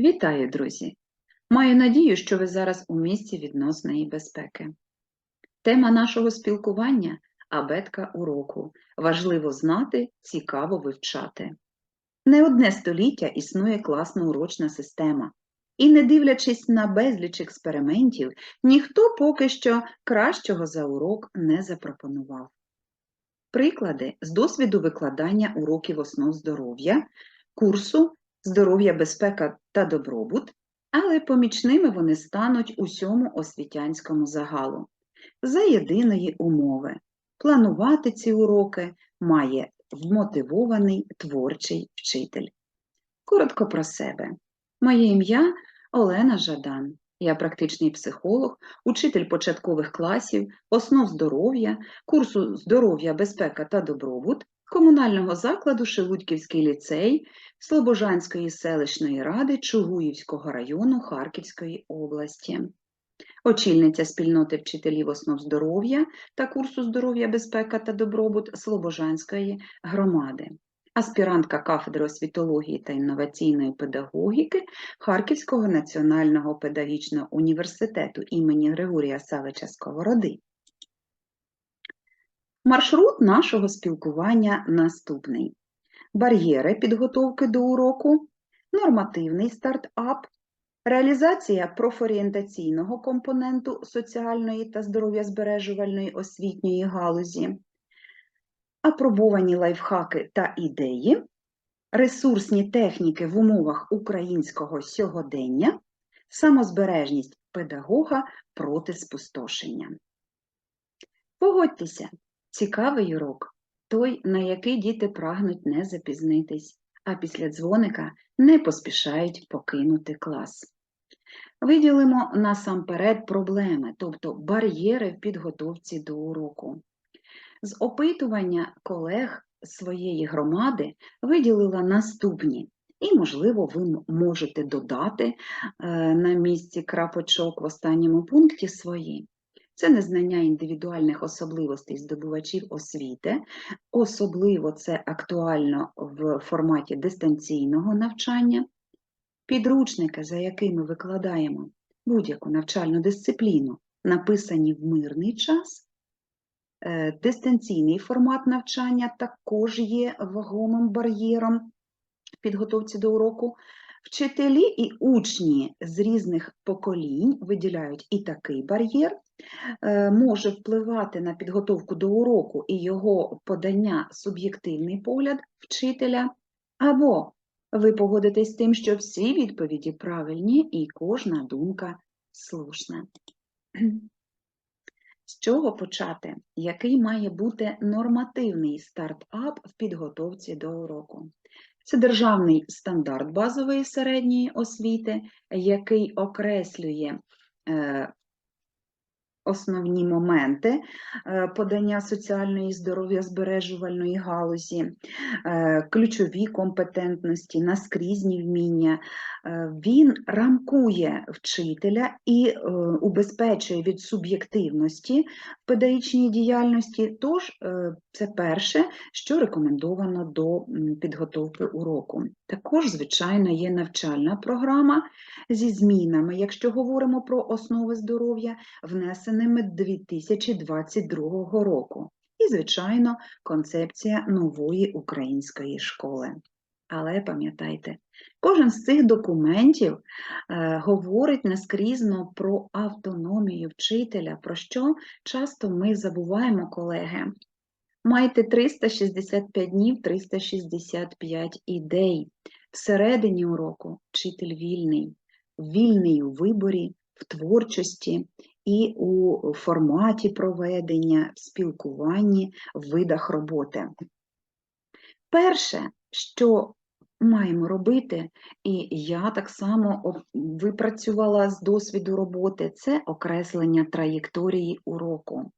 Вітаю, друзі! Маю надію, що ви зараз у місці відносної безпеки. Тема нашого спілкування абетка уроку. Важливо знати, цікаво вивчати. Не одне століття існує класна урочна система. І не дивлячись на безліч експериментів, ніхто поки що кращого за урок не запропонував. Приклади з досвіду викладання уроків основ здоров'я, курсу здоров'я, безпека та добробут, але помічними вони стануть усьому освітянському загалу. За єдиної умови. Планувати ці уроки має вмотивований творчий вчитель. Коротко про себе. Моє ім'я Олена Жадан. Я практичний психолог, учитель початкових класів, основ здоров'я, курсу здоров'я, безпека та добробут, комунального закладу Шелудьківський ліцей Слобожанської селищної ради Чугуївського району Харківської області. Очільниця спільноти вчителів основ здоров'я та курсу здоров'я, безпека та добробут Слобожанської громади аспірантка кафедри освітології та інноваційної педагогіки Харківського національного педагогічного університету імені Григорія Савича Сковороди. Маршрут нашого спілкування наступний: бар'єри підготовки до уроку, нормативний стартап, реалізація профорієнтаційного компоненту соціальної та здоров'язбережувальної освітньої галузі апробовані лайфхаки та ідеї, ресурсні техніки в умовах українського сьогодення, самозбережність педагога проти спустошення. Погодьтеся, цікавий урок, той, на який діти прагнуть не запізнитись, а після дзвоника не поспішають покинути клас. Виділимо насамперед проблеми, тобто бар'єри в підготовці до уроку. З опитування колег своєї громади виділила наступні, і, можливо, ви можете додати е, на місці крапочок в останньому пункті свої. Це незнання індивідуальних особливостей здобувачів освіти, особливо це актуально в форматі дистанційного навчання, підручники, за якими викладаємо будь-яку навчальну дисципліну, написані в мирний час. Е, дистанційний формат навчання також є вагомим бар'єром в підготовці до уроку. Вчителі і учні з різних поколінь виділяють і такий бар'єр, може впливати на підготовку до уроку і його подання суб'єктивний погляд вчителя, або ви погодитесь з тим, що всі відповіді правильні і кожна думка слушна. З чого почати? Який має бути нормативний стартап в підготовці до уроку? Це державний стандарт базової середньої освіти, який окреслює е, основні моменти е, подання соціальної здоров'я збережувальної галузі, е, ключові компетентності, наскрізні вміння. Е, він рамкує вчителя і убезпечує від суб'єктивності в педагогічній діяльності. Тож, це перше, що рекомендовано до підготовки уроку. Також, звичайно, є навчальна програма зі змінами, якщо говоримо про основи здоров'я, внесеними 2022 року. І, звичайно, концепція нової української школи. Але пам'ятайте, кожен з цих документів е, говорить наскрізно про автономію вчителя, про що часто ми забуваємо, колеги. Майте 365 днів, 365 ідей. Всередині уроку вчитель вільний, вільний у виборі, в творчості і у форматі проведення, в спілкуванні, в видах роботи. Перше, що маємо робити, і я так само випрацювала з досвіду роботи, це окреслення траєкторії уроку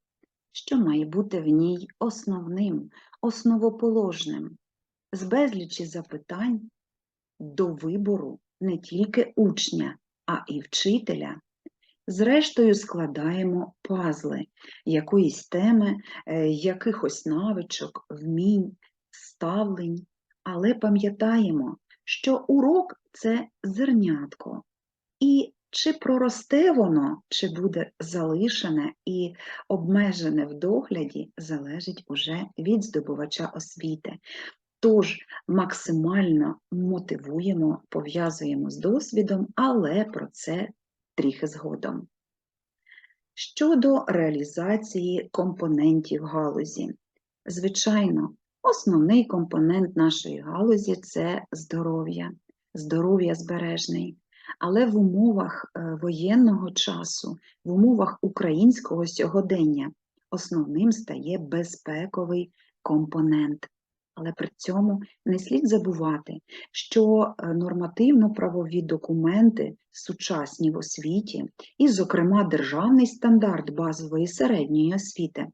що має бути в ній основним, основоположним, з безлічі запитань до вибору не тільки учня, а і вчителя. Зрештою, складаємо пазли якоїсь теми, е, якихось навичок, вмінь, ставлень, Але пам'ятаємо, що урок це зернятко. Чи проросте воно, чи буде залишене і обмежене в догляді, залежить уже від здобувача освіти. Тож максимально мотивуємо, пов'язуємо з досвідом, але про це трохи згодом. Щодо реалізації компонентів галузі, звичайно, основний компонент нашої галузі це здоров'я, здоров'я збережний. Але в умовах е, воєнного часу, в умовах українського сьогодення основним стає безпековий компонент. Але при цьому не слід забувати, що е, нормативно-правові документи сучасні в освіті, і, зокрема, державний стандарт базової середньої освіти,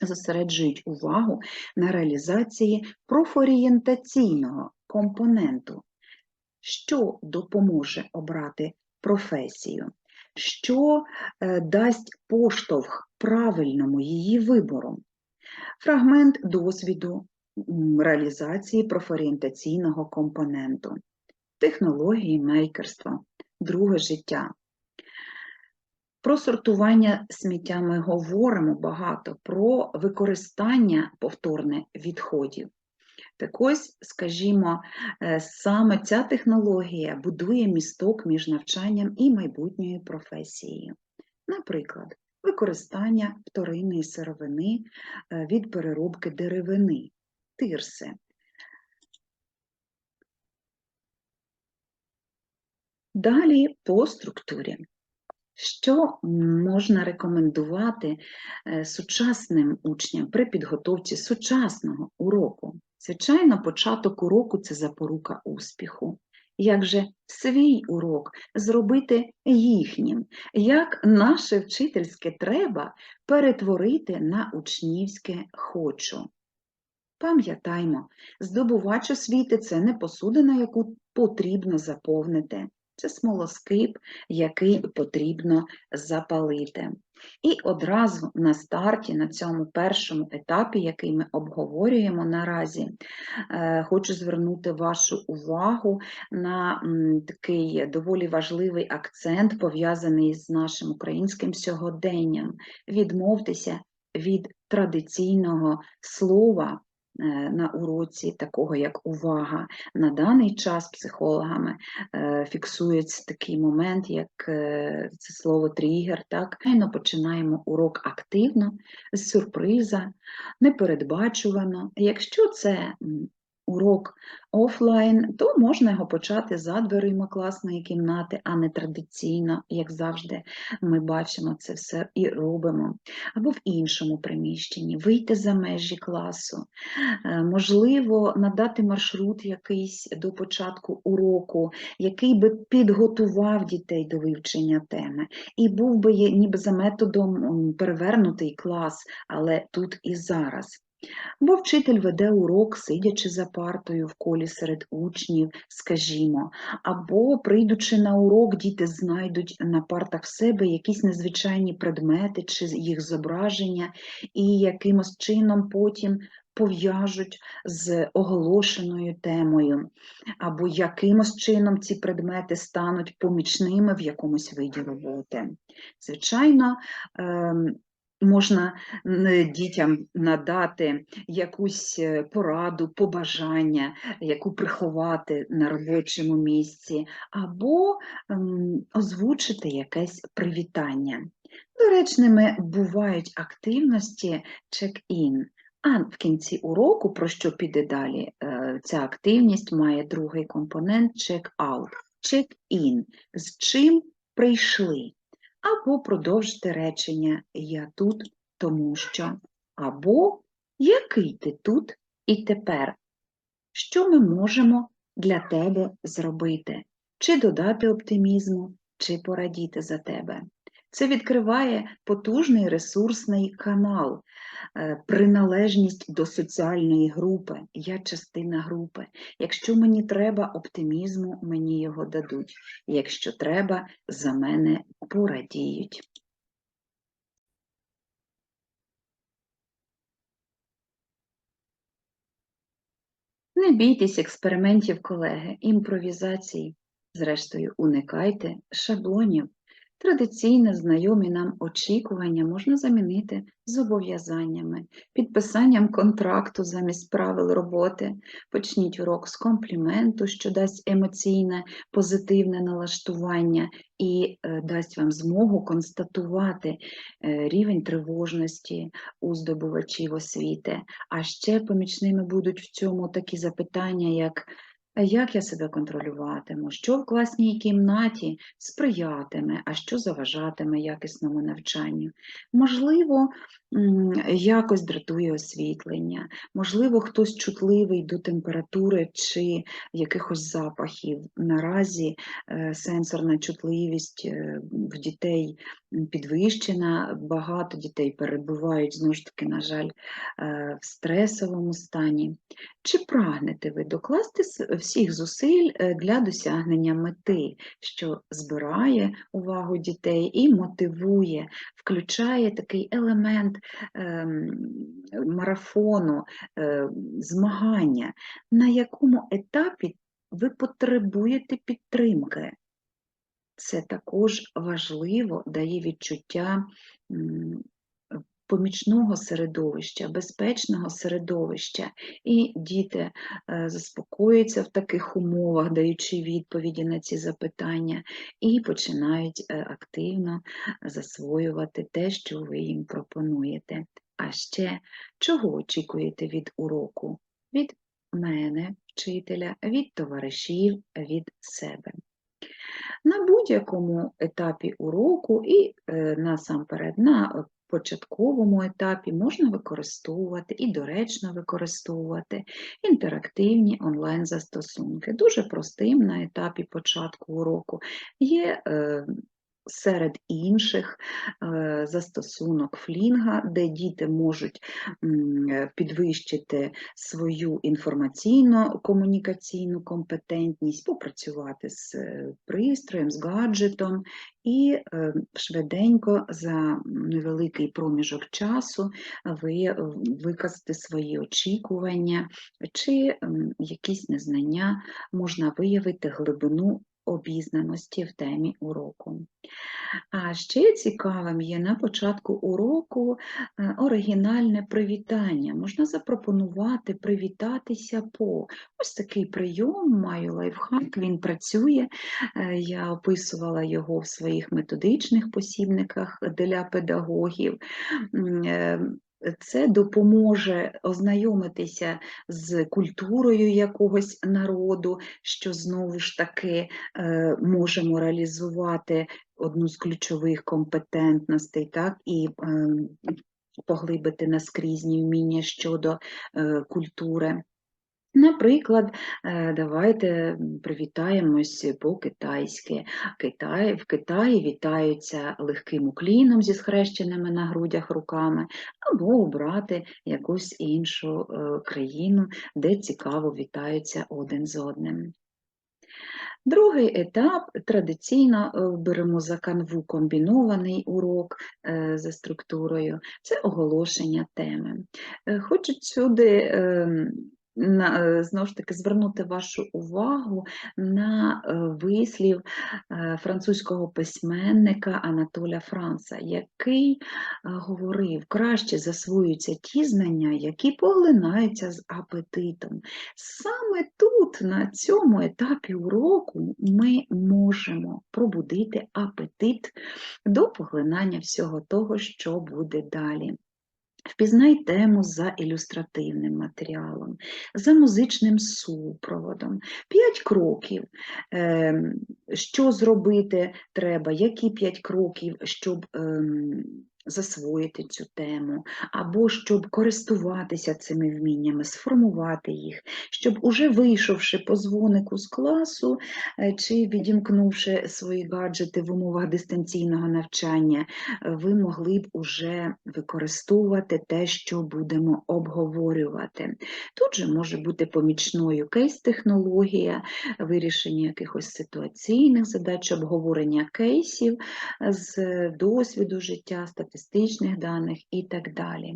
зосереджують увагу на реалізації профорієнтаційного компоненту, що допоможе обрати професію, що е, дасть поштовх правильному її вибору. Фрагмент досвіду реалізації профорієнтаційного компоненту, технології мейкерства, друге життя. Про сортування сміття ми говоримо багато, про використання повторне відходів. Так ось, скажімо, е, саме ця технологія будує місток між навчанням і майбутньою професією. Наприклад, використання вторинної сировини е, від переробки деревини, тирси. Далі по структурі. Що можна рекомендувати е, сучасним учням при підготовці сучасного уроку? Звичайно, початок уроку це запорука успіху. Як же свій урок зробити їхнім? Як наше вчительське треба перетворити на учнівське хочу? Пам'ятаймо, здобувач освіти це не посудина, яку потрібно заповнити, це смолоскип, який потрібно запалити. І одразу на старті, на цьому першому етапі, який ми обговорюємо наразі, е, хочу звернути вашу увагу на такий доволі важливий акцент, пов'язаний з нашим українським сьогоденням. Відмовтеся від традиційного слова. Е, на уроці, такого як увага. На даний час психологами е, фіксується такий момент, як е, це слово тригер. Так, починаємо урок активно, з сюрприза, непередбачувано. Якщо це урок офлайн, то можна його почати за дверима класної кімнати, а не традиційно, як завжди, ми бачимо це все і робимо. Або в іншому приміщенні, вийти за межі класу, е, можливо, надати маршрут якийсь до початку уроку, який би підготував дітей до вивчення теми, і був би ніби за методом перевернутий клас, але тут і зараз. Бо вчитель веде урок, сидячи за партою в колі серед учнів, скажімо, або, прийдучи на урок, діти знайдуть на партах в себе якісь незвичайні предмети чи їх зображення, і якимось чином потім пов'яжуть з оголошеною темою, або якимось чином ці предмети стануть помічними в якомусь виді роботи. Звичайно, ем, Можна дітям надати якусь е, пораду, побажання, яку приховати на робочому місці, або ем, озвучити якесь привітання. Доречними бувають активності check-in, а в кінці уроку, про що піде далі, е, ця активність має другий компонент check-out. Check-in, з чим прийшли або продовжити речення Я тут, тому що, або який ти тут і тепер. Що ми можемо для тебе зробити? Чи додати оптимізму, чи порадіти за тебе? Це відкриває потужний ресурсний канал, е, приналежність до соціальної групи. Я частина групи. Якщо мені треба оптимізму, мені його дадуть. Якщо треба, за мене порадіють. Не бійтесь експериментів, колеги, імпровізацій. Зрештою, уникайте шаблонів. Традиційне знайомі нам очікування можна замінити зобов'язаннями, підписанням контракту замість правил роботи. Почніть урок з компліменту, що дасть емоційне, позитивне налаштування і е, дасть вам змогу констатувати е, рівень тривожності у здобувачів освіти. А ще помічними будуть в цьому такі запитання, як Як я себе контролюватиму? Що в класній кімнаті сприятиме, а що заважатиме якісному навчанню? Можливо, якось дратує освітлення, можливо, хтось чутливий до температури чи якихось запахів. Наразі е, сенсорна чутливість е, в дітей підвищена, багато дітей перебувають знову ж таки, на жаль, е, в стресовому стані. Чи прагнете ви докласти всіх зусиль е, для досягнення мети, що збирає увагу дітей і мотивує, включає такий елемент ем, марафону, е, змагання, на якому етапі ви потребуєте підтримки? Це також важливо, дає відчуття помічного середовища, безпечного середовища, і діти е, заспокоюються в таких умовах, даючи відповіді на ці запитання, і починають е, активно засвоювати те, що ви їм пропонуєте. А ще чого очікуєте від уроку? Від мене, вчителя, від товаришів, від себе. На будь-якому етапі уроку і е, насамперед на початковому етапі можна використовувати і доречно використовувати інтерактивні онлайн-застосунки. Дуже простим на етапі початку уроку є е, серед інших е, застосунок флінга, де діти можуть підвищити свою інформаційно-комунікаційну компетентність, попрацювати з е, пристроєм, з гаджетом і е, швиденько за невеликий проміжок часу ви виказати свої очікування чи якісь незнання можна виявити глибину обізнаності в темі уроку. А ще цікавим є на початку уроку е, оригінальне привітання. Можна запропонувати привітатися по ось такий прийом, маю лайфхак, він працює. Е, Я описувала його в своїх методичних посібниках для педагогів. Це допоможе ознайомитися з культурою якогось народу, що знову ж таки е, можемо реалізувати одну з ключових компетентностей, так, і е, поглибити наскрізні вміння щодо е, культури. Наприклад, е, давайте привітаємось по-китайськи. Китай, в Китаї вітаються легким укліном зі схрещеними на грудях руками, або обрати якусь іншу е, країну, де цікаво вітаються один з одним. Другий етап традиційно е, беремо за канву комбінований урок за структурою, це оголошення теми. Е, Хочу сюди ем, знову ж таки звернути вашу увагу на е, вислів е, французького письменника Анатоля Франца, який е, говорив, краще засвоюються ті знання, які поглинаються з апетитом. Саме тут, на цьому етапі уроку, ми можемо пробудити апетит до поглинання всього того, що буде далі. Впізнай тему за ілюстративним матеріалом, за музичним супроводом. П'ять кроків, ем, що зробити треба, які п'ять кроків, щоб ем, засвоїти цю тему, або щоб користуватися цими вміннями, сформувати їх, щоб уже вийшовши по дзвонику з класу е, чи відімкнувши свої гаджети в умовах дистанційного навчання, е, ви могли б уже використовувати те, що будемо обговорювати. Тут же може бути помічною кейс-технологія, вирішення якихось ситуаційних задач, обговорення кейсів з досвіду життя, статистичних даних і так далі.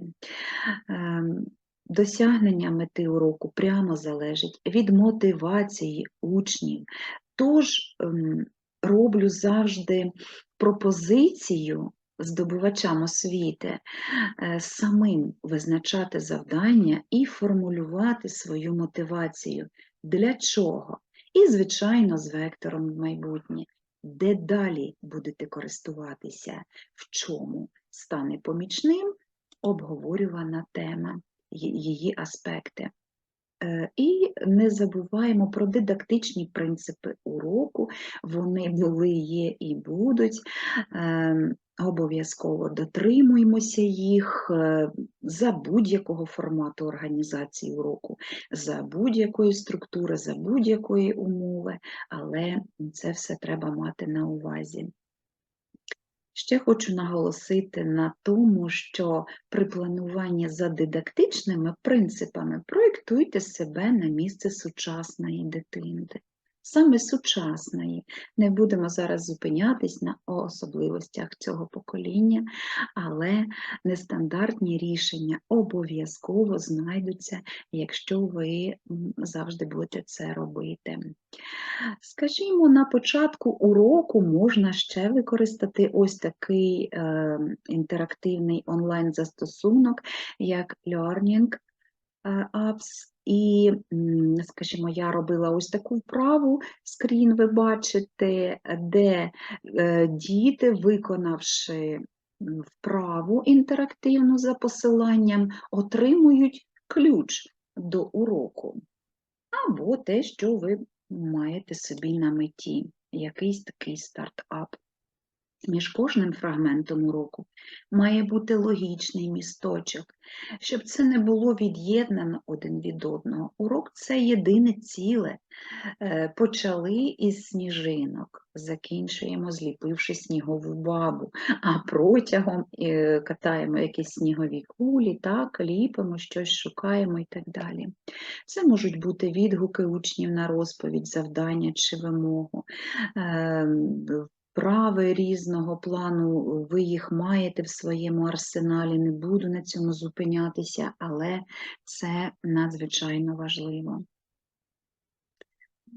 Ем, Досягнення мети уроку прямо залежить від мотивації учнів. Тож ем, роблю завжди пропозицію здобувачам освіти е, самим визначати завдання і формулювати свою мотивацію. Для чого? І, звичайно, з вектором в майбутнє. Де далі будете користуватися, в чому стане помічним обговорювана тема, її аспекти. Е, І не забуваємо про дидактичні принципи уроку. Вони були, є і будуть. Ем, Обов'язково дотримуємося їх е, за будь-якого формату організації уроку, за будь-якої структури, за будь-якої умови, але це все треба мати на увазі. Ще хочу наголосити на тому, що при плануванні за дидактичними принципами проєктуйте себе на місце сучасної дитини. Саме сучасної. Не будемо зараз зупинятись на особливостях цього покоління, але нестандартні рішення обов'язково знайдуться, якщо ви завжди будете це робити. Скажімо, на початку уроку можна ще використати ось такий е, інтерактивний онлайн-застосунок, як Learning е, Apps. І, скажімо, я робила ось таку вправу, скрін ви бачите, де е, діти, виконавши вправу інтерактивну за посиланням, отримують ключ до уроку або те, що ви маєте собі на меті, якийсь такий стартап. Між кожним фрагментом уроку має бути логічний місточок, щоб це не було від'єднано один від одного. Урок це єдине ціле. Е, Почали із сніжинок, закінчуємо, зліпивши снігову бабу, а протягом е, катаємо якісь снігові кулі, так, ліпимо, щось шукаємо і так далі. Це можуть бути відгуки учнів на розповідь, завдання чи вимогу. Вправи різного плану, ви їх маєте в своєму арсеналі, не буду на цьому зупинятися, але це надзвичайно важливо.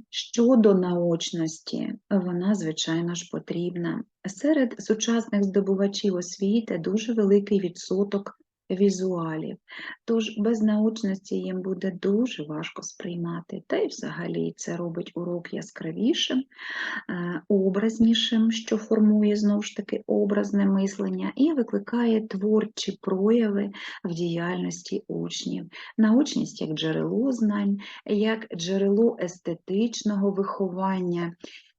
Щодо наочності, вона, звичайно ж, потрібна. Серед сучасних здобувачів освіти дуже великий відсоток візуалів, тож без наочності їм буде дуже важко сприймати. Та й взагалі це робить урок яскравішим, е, образнішим, що формує знову ж таки образне мислення і викликає творчі прояви в діяльності учнів. Наочність як джерело знань, як джерело естетичного виховання.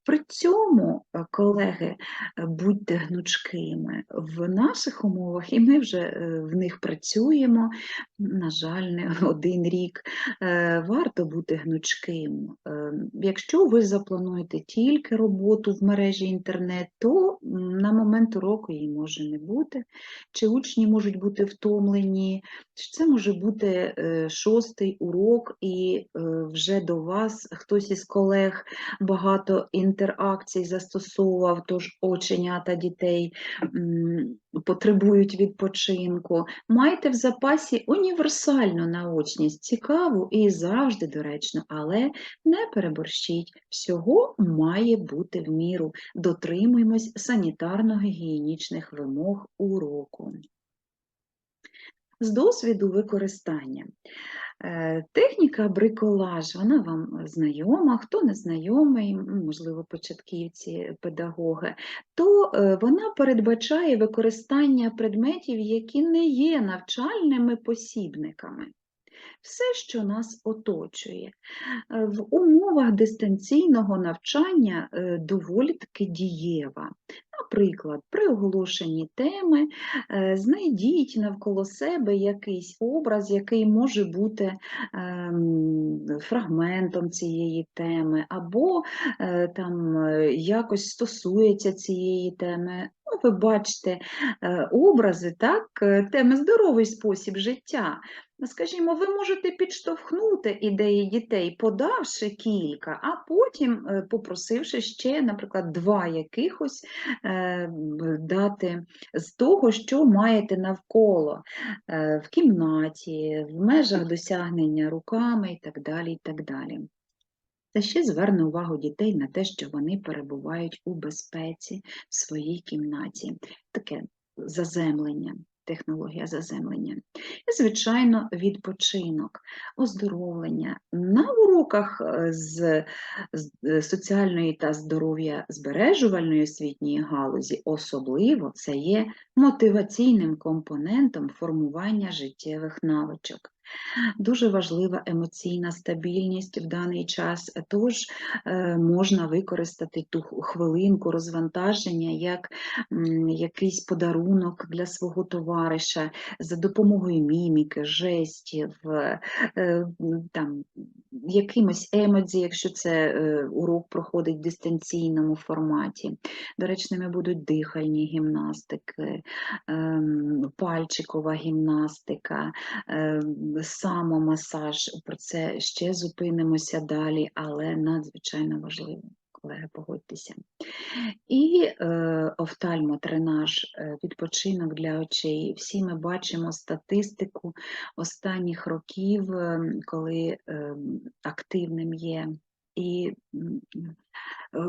При цьому, е, колеги, е, будьте гнучкими в наших умовах, і ми вже е, в них працюємо, на жаль, не один рік. Варто бути гнучким. Якщо ви заплануєте тільки роботу в мережі інтернет, то на момент уроку її може не бути, чи учні можуть бути втомлені, чи це може бути шостий урок, і вже до вас хтось із колег багато інтеракцій застосовував, тож оченята дітей потребують відпочинку. Майте в запасі універсальну наочність, цікаву і завжди доречну, але не переборщіть. Всього має бути в міру. Дотримуємось санітарно-гігієнічних вимог уроку. З досвіду використання. Е, Техніка бриколаж, вона вам знайома, хто не знайомий, можливо, початківці, педагоги, то е, вона передбачає використання предметів, які не є навчальними посібниками. Все, що нас оточує. Е, В умовах дистанційного навчання доволі таки дієва. Наприклад, при оголошенні теми е, знайдіть навколо себе якийсь образ, який може бути ем, фрагментом цієї теми, або е, там е, якось стосується цієї теми. Ну, ви бачите образи, так, теми здоровий спосіб життя. Скажімо, ви можете підштовхнути ідеї дітей, подавши кілька, а потім попросивши ще, наприклад, два якихось дати з того, що маєте навколо е, в кімнаті, в межах досягнення руками і так далі. І так далі. Та ще зверне увагу дітей на те, що вони перебувають у безпеці в своїй кімнаті. Таке заземлення, технологія заземлення. І, звичайно, відпочинок, оздоровлення. На уроках е, з, е, соціальної та здоров'я збережувальної освітньої галузі особливо це є мотиваційним компонентом формування життєвих навичок. Дуже важлива емоційна стабільність в даний час, тож е, можна використати ту хвилинку розвантаження як якийсь подарунок для свого товариша за допомогою міміки, жестів, е, е, там, якимось емодзі, якщо це урок проходить в дистанційному форматі. Доречними будуть дихальні гімнастики, ем, пальчикова гімнастика, ем, самомасаж. Про це ще зупинимося далі, але надзвичайно важливо. Колеги, погодьтеся. І е, офтальмотренаж, е, відпочинок для очей. Всі ми бачимо статистику останніх років, е, коли е, активним є і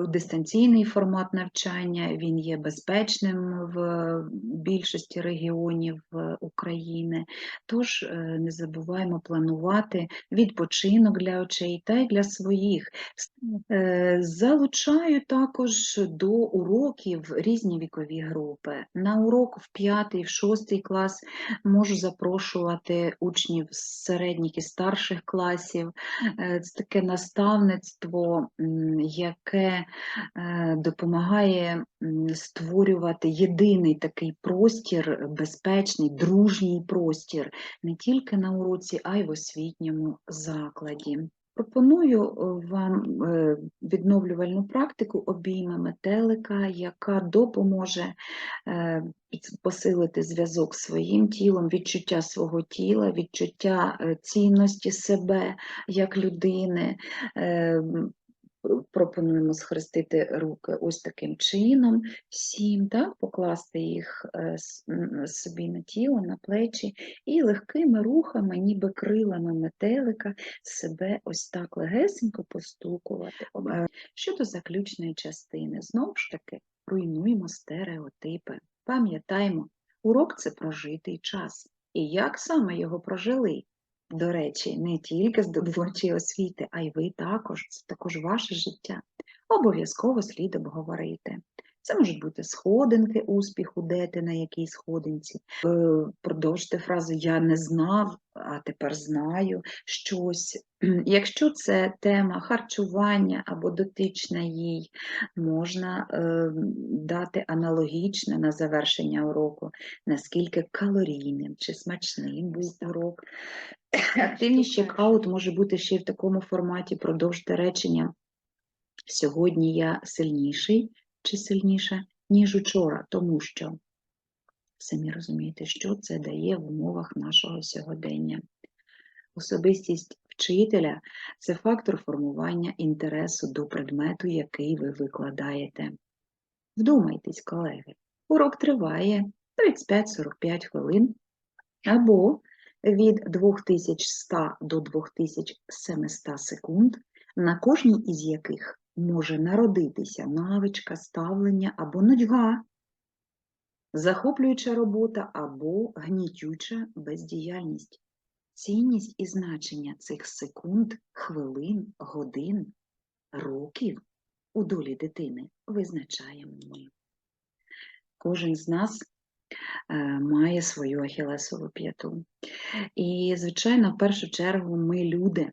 дистанційний формат навчання, він є безпечним в більшості регіонів е, України. Тож е, не забуваємо планувати відпочинок для очей та й для своїх. Е, Залучаю також до уроків різні вікові групи. На урок в 5, в 6 клас можу запрошувати учнів з середніх і старших класів. Е, Це таке наставництво, м, яке е, допомагає створювати єдиний такий простір, безпечний, дружній простір не тільки на уроці, а й в освітньому закладі. Пропоную е, вам е, відновлювальну практику обійми метелика, яка допоможе посилити зв'язок з своїм тілом, відчуття свого тіла, відчуття цінності себе як людини. Пропонуємо схрестити руки ось таким чином, сім, так, покласти їх е, собі на тіло, на плечі і легкими рухами, ніби крилами метелика, себе ось так легесенько постукувати. Е, Щодо заключної частини, знову ж таки, руйнуємо стереотипи. Пам'ятаємо, урок це прожитий час. І як саме його прожили? До речі, не тільки здобувачі освіти, а й ви також. Це також ваше життя. Обов'язково слід обговорити. Це можуть бути сходинки успіху, де ти на якій сходинці. Е, Продовжте фразу Я не знав, а тепер знаю щось. Якщо це тема харчування або дотична їй, можна е, дати аналогічне на завершення уроку, наскільки калорійним чи смачним був урок. Активність чекаут може бути ще й в такому форматі продовжте речення. Сьогодні я сильніший чи сильніша, ніж учора, тому що самі розумієте, що це дає в умовах нашого сьогодення. Особистість вчителя це фактор формування інтересу до предмету, який ви викладаєте. Вдумайтесь, колеги, урок триває 35-45 хвилин або від 2100 до 2700 секунд, на кожній із яких може народитися навичка, ставлення або нудьга, захоплююча робота або гнітюча бездіяльність. Цінність і значення цих секунд, хвилин, годин, років у долі дитини визначаємо ми. Кожен з нас е, має свою ахілесову п'яту. І, звичайно, в першу чергу ми люди,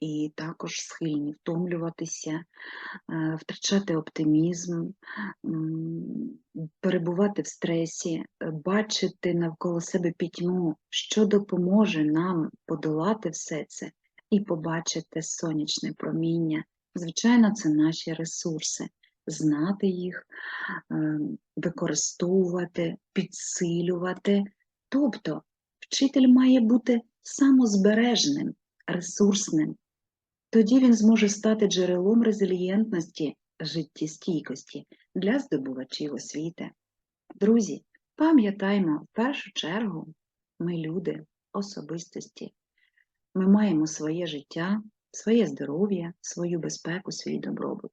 і також схильні втомлюватися, е, втрачати оптимізм, перебувати в стресі, е, бачити навколо себе пітьму, що допоможе нам подолати все це і побачити сонячне проміння. Звичайно, це наші ресурси. Знати їх, е, використовувати, підсилювати. Тобто вчитель має бути самозбережним, ресурсним. Тоді він зможе стати джерелом резильєнтності, життєстійкості для здобувачів освіти. Друзі, пам'ятаймо, в першу чергу ми люди, особистості. Ми маємо своє життя, своє здоров'я, свою безпеку, свій добробут.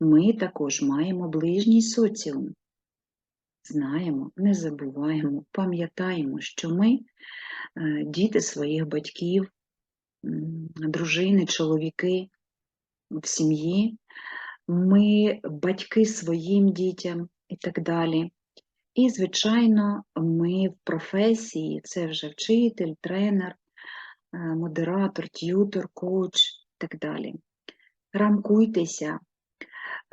Ми також маємо ближній соціум. Знаємо, не забуваємо, пам'ятаємо, що ми діти своїх батьків, дружини, чоловіки в сім'ї, ми батьки своїм дітям і так далі. І, звичайно, ми в професії, це вже вчитель, тренер, е, модератор, т'ютор, коуч і так далі. Рамкуйтеся,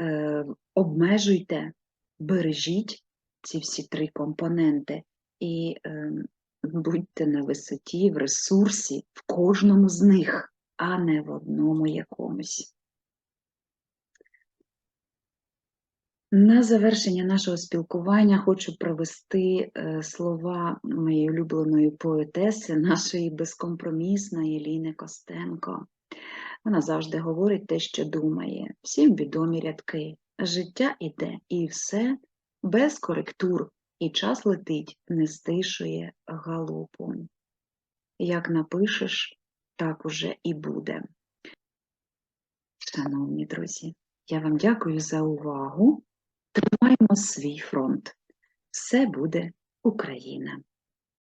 е, обмежуйте, бережіть ці всі три компоненти і е, будьте на висоті, в ресурсі в кожному з них, а не в одному якомусь. На завершення нашого спілкування хочу провести е, слова моєї улюбленої поетеси, нашої безкомпромісної Ліни Костенко. Вона завжди говорить те, що думає. Всім відомі рядки. Життя іде, і все без коректур, і час летить, не стишує галопом. Як напишеш, так уже і буде. Шановні друзі, я вам дякую за увагу. Тримаємо свій фронт. Все буде Україна!